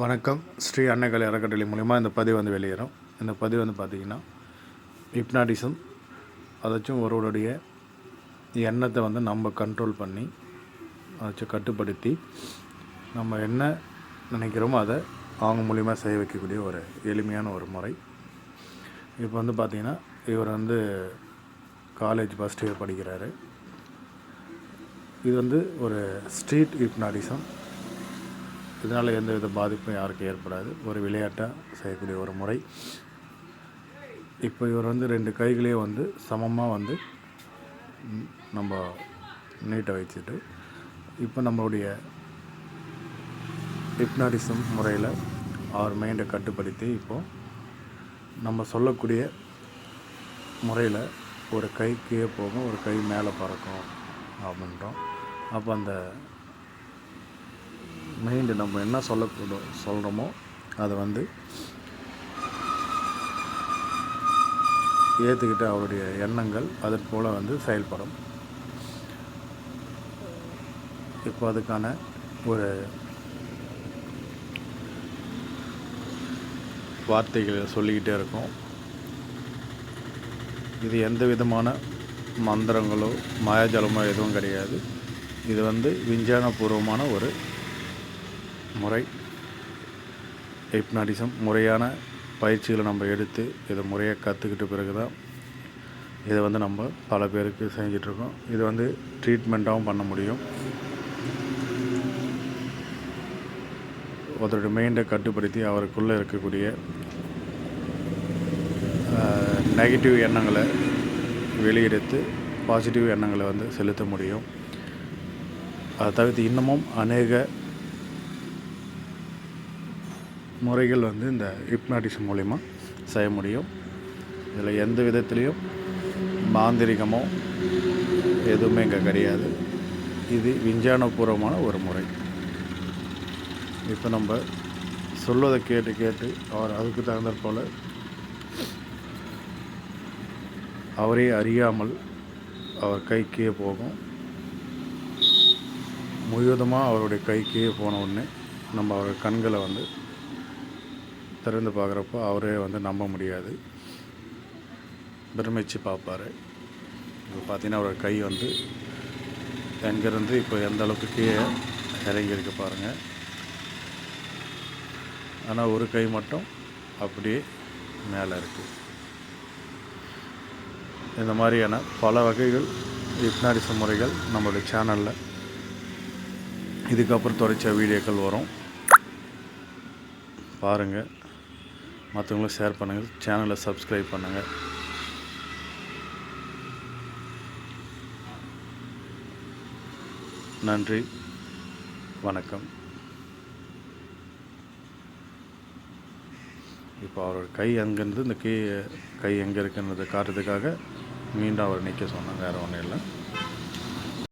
வணக்கம். ஸ்ரீ அன்னைக்கலை அறக்கட்டளை மூலிமா இந்த பதிவு வந்து வெளியேறும். இந்த பதிவு வந்து பார்த்திங்கன்னா ஹிப்னாட்டிசம் அதாச்சும் ஒருவருடைய எண்ணத்தை வந்து நம்ம கண்ட்ரோல் பண்ணி அதாச்சும் கட்டுப்படுத்தி நம்ம என்ன நினைக்கிறோமோ அதை அவங்க மூலிமா செய்ய வைக்கக்கூடிய ஒரு எளிமையான ஒரு முறை. இப்போ வந்து பார்த்திங்கன்னா இவர் வந்து காலேஜ் ஃபஸ்ட் இயர் படிக்கிறாரு. இது வந்து ஒரு ஸ்ட்ரீட் ஹிப்னாட்டிசம் இதனால் எந்த வித பாதிப்பும் யாருக்கும் ஏற்படாது. ஒரு விளையாட்டாக செய்யக்கூடிய ஒரு முறை. இப்போ இவர் வந்து ரெண்டு கைகளையும் வந்து சமமாக வந்து நம்ம நீட்டை வச்சுட்டு இப்போ நம்மளுடைய ஹிப்னாட்டிசம் முறையில் அவர் மைண்டை கட்டுப்படுத்தி இப்போது நம்ம சொல்லக்கூடிய முறையில் ஒரு கை கீழே போகும் ஒரு கை மேலே பறக்கும் அப்படின்றோம். அப்போ அந்த மைண்டு நம்ம என்ன சொல்லக்கூட சொல்கிறோமோ அதை வந்து ஏற்றுக்கிட்டு அவருடைய எண்ணங்கள் அதன் போல் வந்து செயல்படும். இப்போ அதுக்கான ஒரு வார்த்தைகளை சொல்லிக்கிட்டே இருக்கோம். இது எந்த விதமான மந்திரங்களோ மாயாஜலமோ எதுவும் கிடையாது. இது வந்து விஞ்ஞானபூர்வமான ஒரு முறை ஹிப்னாட்டிசம் முறையான பயிற்சிகளை நம்ம எடுத்து இதை முறையாக கற்றுக்கிட்ட பிறகு தான் இதை வந்து நம்ம பல பேருக்கு செஞ்சிட்ருக்கோம். இது வந்து ட்ரீட்மெண்ட்டாகவும் பண்ண முடியும். ஒருத்தருடைய மைண்டை கட்டுப்படுத்தி அவருக்குள்ளே இருக்கக்கூடிய நெகட்டிவ் எண்ணங்களை வெளியெடுத்து பாசிட்டிவ் எண்ணங்களை வந்து செலுத்த முடியும். அதை தவிர்த்து இன்னமும் அநேக முறைகள் வந்து இந்த ஹிப்னாட்டிசம் மூலிமா செய்ய முடியும். இதில் எந்த விதத்துலேயும் மாந்திரிகமோ எதுவுமே இங்கே கிடையாது. இது விஞ்ஞானபூர்வமான ஒரு முறை. இப்போ நம்ம சொல்வதை கேட்டு கேட்டு அவர் அதுக்கு தகுந்த போல் அவரே அறியாமல் அவர் கை கீழே போகும். முழுவதுமாக அவருடைய கை கீழே போன உடனே நம்ம அவர் கண்களை வந்து திறந்து பார்க்குறப்போ அவரே வந்து நம்ப முடியாது. பிரமிச்சு பார்ப்பார். இப்போ பார்த்தீங்கன்னா அவரோட கை வந்து எங்கேருந்து இப்போ எந்த அளவுக்கு கீழே இறங்கியிருக்கு பாருங்கள் ஆனால் ஒரு கை மட்டும் அப்படியே மேலே இருக்குது இந்த மாதிரியான பல வகைகள் ஹிப்னாடிச முறைகள் நம்மளுடைய சேனலில். இதுக்கப்புறம் தொடர்ச்சியா வீடியோக்கள் வரும். பாருங்கள் மற்றவங்களும் ஷேர் பண்ணுங்கள். சேனலை சப்ஸ்கிரைப் பண்ணுங்கள் நன்றி. வணக்கம். இப்போ அவரோட கை அங்கேருந்து இந்த கீ கை எங்கே இருக்குன்றதை காட்டுறதுக்காக மீண்டும் அவர் நிற்க சொன்னாங்க வேறு ஒன்றும் இல்லை.